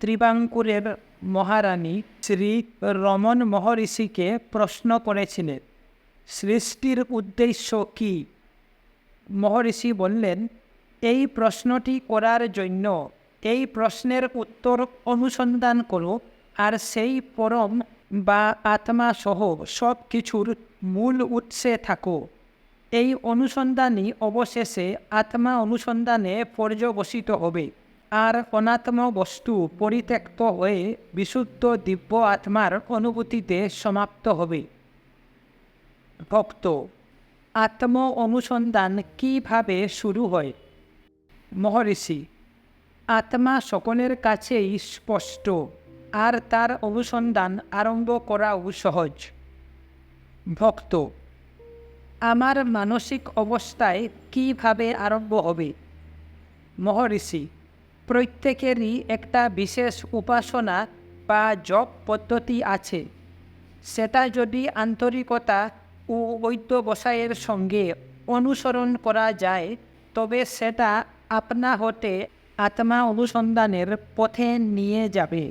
ত্রিবাঙ্কুরের মহারানী শ্রী রমন মহর্ষিকে প্রশ্ন করেছিলেন, সৃষ্টির উদ্দেশ্য কী? মহর্ষি বললেন, এই প্রশ্নটি করার জন্য এই প্রশ্নের উত্তর অনুসন্ধান করো আর সেই পরম বা আত্মা সহ সব কিছুর মূল উৎসে থাকো। এই অনুসন্ধানই অবশেষে আত্মা অনুসন্ধানে পর্যবসিত হবে। আর অনাত্ম বস্তু পরিত্যক্ত হয়ে বিশুদ্ধ দিব্য আত্মার অনুভূতিতে সমাপ্ত হবে। ভক্ত, আত্ম অনুসন্ধান কীভাবে শুরু হয়? মহর্ষি, আত্মা সকলের কাছেই স্পষ্ট, আর তার অনুসন্ধান আরম্ভ করাও সহজ। ভক্ত, আমার মানসিক অবস্থায় কীভাবে আরম্ভ হবে? মহর্ষি প্রত্যেকেরই একটা বিশেষ উপাসনা বা জপ পদ্ধতি আছে। সেটা যদি আন্তরিকতা ও বৈদ্যবসায়ের সঙ্গে অনুসরণ করা যায়, তবে সেটা আপনা হতে আত্মা অনুসন্ধানের পথে নিয়ে যাবে।